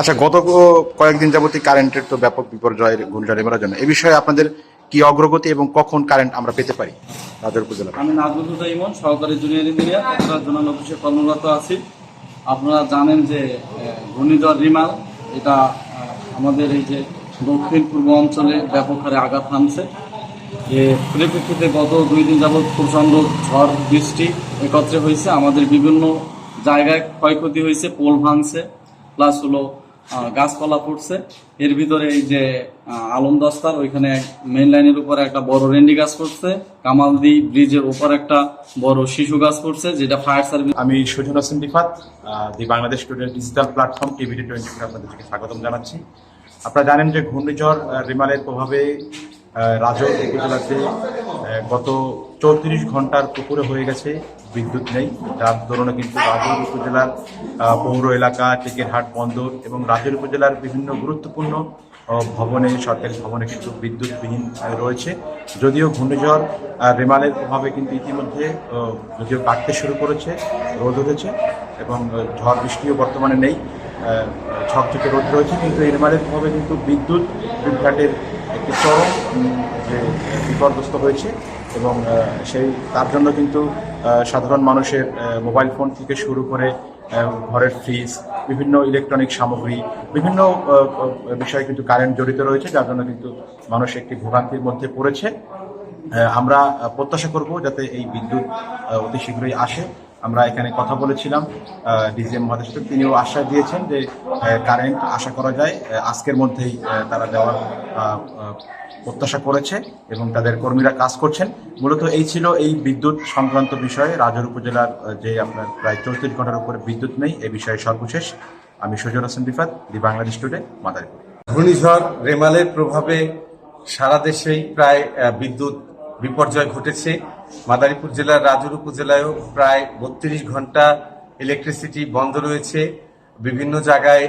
আচ্ছা গত কয়েকদিন যাবতই কারেন্টের তো ব্যাপক বিপর্যয়ের ঘূর্ণিঝড় এবারের জন্য। এ বিষয়ে আপনাদের কি অগ্রগতি এবং কখন কারেন্ট আমরা পেতে পারি? রাজর উপজেলা। আমি নাজমুল ইমন সহকারী জুনিয়র ইঞ্জিনিয়ার একটা জোনাল অফিসে কর্মরত আছি। আপনারা জানেন যে ঘূর্ণিঝড় রিমাল, এটা আমাদের এই যে দক্ষিণ পূর্ব অঞ্চলে ব্যাপক হারে আঘাত হানছে। এর পরিপ্রেক্ষিতে গত দুই দিন যাবৎ প্রচণ্ড ঝড়, বৃষ্টি একত্রে হয়েছে। আমাদের বিভিন্ন জায়গায় ক্ষয়ক্ষতি হয়েছে, পোল ভাঙছে, প্লাস হলো গাছপালা পড়ছে এর ভিতরে এই যে আলম দস্তার, ওইখানে মেন লাইনের উপরে একটা বড় রেন্ডি গাছ পড়ছে কামালদি ব্রিজের উপর একটা বড় শিশু গাছ পড়ছে যেটা ফায়ার সার্ভিস আমি Sujan Hossain Rifat the Bangladesh student digital platform টিভিটি twenty আপনাদেরকে স্বাগতম জানাচ্ছি। আপনারা জানেন যে ঘূর্ণিঝড় রিমালের প্রভাবে আহ, উপজেলাতে গত চৌত্রিশ ঘণ্টার পুকুরে হয়ে গেছে বিদ্যুৎ নেই। যার দরুনে কিন্তু রাজৌর উপজেলার পৌর এলাকা টেকেরহাট বন্দর এবং রাজৌর উপজেলার বিভিন্ন গুরুত্বপূর্ণ ভবনে সরকারি ভবনে কিন্তু বিদ্যুৎবিহীন রয়েছে। যদিও ঘূর্ণিঝড় রেমালের প্রভাবে কিন্তু ইতিমধ্যে যদিও কাটতে শুরু করেছে রোদ উঠেছে এবং ঝড় বৃষ্টিও বর্তমানে নেই। আহ, থেকে রোদ রয়েছে কিন্তু রেমালের প্রভাবে কিন্তু বিদ্যুৎ বিভ্রাটের একটি চরম যে বিপর্যস্ত হয়েছে এবং সেই, তার জন্য কিন্তু সাধারণ মানুষের মোবাইল ফোন থেকে শুরু করে ঘরের ফ্রিজ বিভিন্ন ইলেকট্রনিক সামগ্রী, বিভিন্ন বিষয়ে কিন্তু কারেন্ট জড়িত রয়েছে, যার জন্য কিন্তু মানুষ একটি ভোগান্তির মধ্যে পড়েছে। আমরা প্রত্যাশা করব যাতে এই বিদ্যুৎ অতি শীঘ্রই আসে। আমরা এখানে কথা বলেছিলাম ডিজিএম মহাদেশ তিনিও আশ্বাস দিয়েছেন যে কারেন্ট আশা করা যায় আজকের মধ্যেই তারা দেওয়ার প্রত্যাশা করেছে এবং তাদের কর্মীরা কাজ করছেন। মূলত এই ছিল এই বিদ্যুৎ সংক্রান্ত বিষয়ে। রাজর উপজেলার যে আপনার প্রায় চৌত্রিশ ঘণ্টার উপরে বিদ্যুৎ নেই, এ বিষয়ে সর্বশেষ। আমি সজল হোসেন রিফাত দি বাংলাদেশ টুডে, মাদারীপুর। ঘূর্ণিঝড়, রেমালের প্রভাবে সারা দেশেই প্রায় বিদ্যুৎ বিপর্যয় ঘটেছে। মাদারীপুর জেলার রাজুর উপজেলায়ও প্রায় বত্রিশ ঘণ্টা ইলেকট্রিসিটি বন্ধ রয়েছে। বিভিন্ন জায়গায়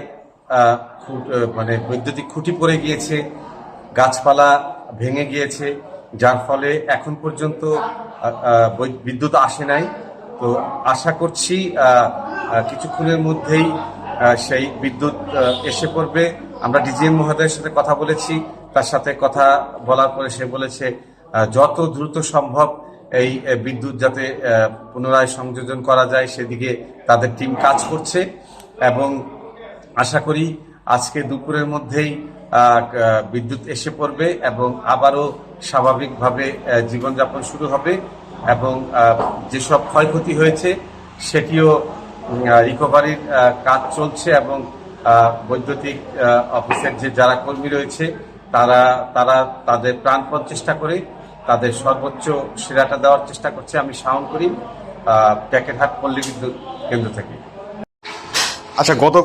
মানে বৈদ্যুতিক খুঁটি পড়ে গিয়েছে, গাছপালা ভেঙে গিয়েছে, যার ফলে এখন পর্যন্ত বিদ্যুৎ আসে নাই। তো আশা করছি কিছুক্ষণের মধ্যেই সেই বিদ্যুৎ এসে পড়বে। আমরা ডিজিএম মহোদয়ের সাথে কথা বলেছি, তার সাথে কথা বলার পরে সে বলেছে যত দ্রুত সম্ভব এই বিদ্যুৎ যাতে পুনরায় সংযোজন করা যায়, সেদিকে তাদের টিম কাজ করছে। এবং আশা করি আজকে দুপুরের মধ্যেই বিদ্যুৎ এসে পড়বে এবং আবারও স্বাভাবিকভাবে জীবনযাপন শুরু হবে। এবং যেসব ক্ষয়ক্ষতি হয়েছে, সেটিও রিকভারির কাজ চলছে এবং বৈদ্যুতিক অফিসের যে যারা কর্মী রয়েছে, তারা তারা তাদের প্রাণপণ চেষ্টা করে তাদের সর্বোচ্চ সেরাটা দেওয়ার চেষ্টা করছে। আমি সাউন্ড করি আহ, প্যাকেটহাট পল্লী বিদ্যুৎ কেন্দ্র থেকে। আচ্ছা গত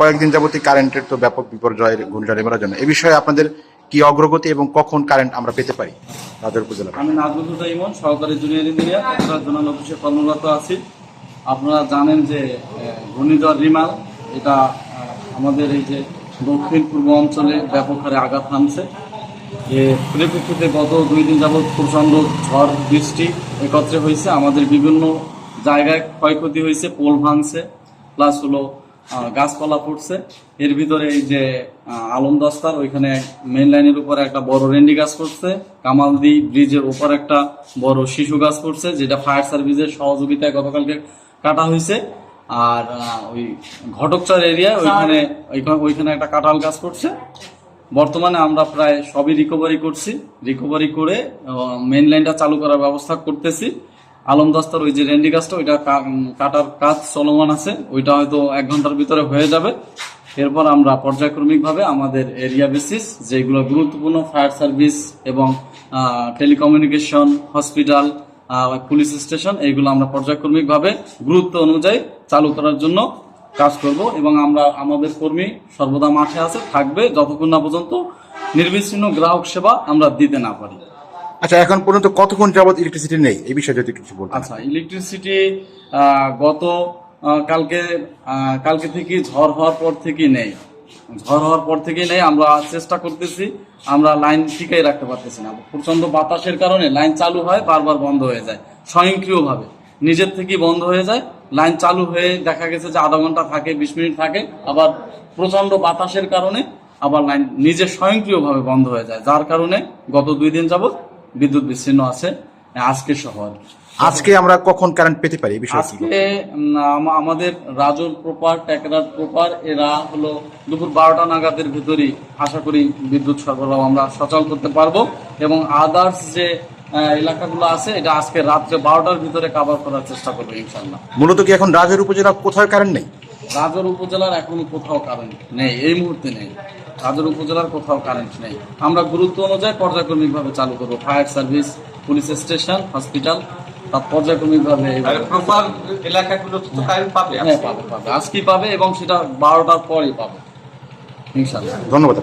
কয়েকদিন যাবতই কারেন্টের তো ব্যাপক বিপর্যয়ের ঘূর্ণিঝড় এবারের জন্য। এ বিষয়ে আপনাদের কি অগ্রগতি এবং কখন কারেন্ট আমরা পেতে পারি? রাজর উপজেলা। আমি নাজমুল ইমন সহকারী জুনিয়র ইঞ্জিনিয়ার একটা জোনাল অফিসে কর্মরত আছি। আপনারা জানেন যে ঘূর্ণিঝড় রিমাল এটা আমাদের এই যে দক্ষিণ পূর্ব অঞ্চলে ব্যাপক হারে আঘাত হানছে এর পরিপ্রেক্ষিতে গত দুই দিন যাবৎ প্রচণ্ড ঝড়, বৃষ্টি একত্রে হয়েছে। আমাদের বিভিন্ন জায়গায় ক্ষয়ক্ষতি হয়েছে, পোল ভাঙছে, প্লাস হলো গাছপালা পড়ছে এর ভিতরে এই যে আলম দস্তার, ওইখানে মেন লাইনের উপর একটা বড় রেন্ডি গাছ পড়ছে কামালদি ব্রিজের উপর একটা বড় শিশু গাছ পড়ছে যেটা ফায়ার সার্ভিসের সহযোগিতায় গতকালকে কাটা হয়েছে। আর ওই ঘটকচর এরিয়া ওইখানে, ওইখানে- ওইখানে একটা কাঁঠাল গাছ পড়ছে বর্তমানে আমরা প্রায় সবই রিকভারি করছি। রিকভারি করে মেন লাইনটা চালু করার ব্যবস্থা করতেছি। আলম দাস্তার ওই যে রেন্ডি গাছটা, ওইটা কাটার কাজ চলমান আছে। ওইটা হয়তো এক ঘণ্টার ভিতরে হয়ে যাবে। এরপর আমরা পর্যায়ক্রমিকভাবে আমাদের এরিয়া বেসিস যেগুলো গুরুত্বপূর্ণ ফায়ার সার্ভিস এবং টেলিকমিউনিকেশন হসপিটাল পুলিশ স্টেশন এইগুলো আমরা পর্যায়ক্রমিকভাবে গুরুত্ব অনুযায়ী চালু করার জন্য কাজ করব এবং আমরা আমাদের কর্মী সর্বদা মাঠে আছে থাকবে যতক্ষণ না পর্যন্ত নির্বিচ্ছিন্ন গ্রাহক সেবা আমরা দিতে না পারি। আচ্ছা এখন পর্যন্ত কতক্ষণ যাবত ইলেকট্রিসিটি নেই? এই বিষয়ে যদি কিছু বলতেন। আচ্ছা ইলেকট্রিসিটি গত কালকে কালকে থেকে ঝড় হওয়ার পর থেকে নেই। ঝড় হওয়ার পর থেকেই নেই আমরা চেষ্টা করতেছি আমরা লাইন ঠিকই রাখতে পারতেছি না। প্রচণ্ড বাতাসের কারণে লাইন চালু হয় বারবার বন্ধ হয়ে যায় স্বয়ংক্রিয়ভাবে। নিজের থেকেই বন্ধ হয়ে যায় লাইন চালু হয়ে দেখা গেছে যে আধা ঘণ্টা থাকে বিশ মিনিট থাকে আবার প্রচণ্ড বাতাসের কারণে আবার লাইন নিজে স্বয়ংক্রিয়ভাবে বন্ধ হয়ে যায় যার কারণে গত দুই দিন যাবত বিদ্যুৎ বিচ্ছিন্ন আছে আজকে কি। আজকে আমরা কখন কারেন্ট পেতে পারি আজকে আমাদের রাজল প্রপার টেকরার প্রপার এরা হলো দুপুর বারোটা নাগাদের ভিতরেই আশা করি বিদ্যুৎ সরবরাহ আমরা সচল করতে পারব এবং আদার্স যে এলাকাগুলো আছে এটা আজকে রাত্রে বারোটার ভিতরে কাভার করার চেষ্টা করব ইনশাল্লাহ মূলত কি এখন রাজের উপজেলা কোথাও কারেন্ট নেই? রাজর উপজেলার এখন কোথাও কারেন্ট নেই এই মুহূর্তে নেই। রাজর উপজেলার কোথাও কারেন্ট নেই। আমরা গুরুত্ব অনুযায়ী পর্যায়ক্রমিকভাবে চালু করব। Fire service police station hospital তার পর্যায়ক্রমিকভাবে প্রপার এলাকাগুলো তো কারেন্ট পাবে হ্যাঁ পাবে পাবে। আজকেই পাবে এবং সেটা বারোটার পরই পাবে। ইনশাল্লাহ ধন্যবাদ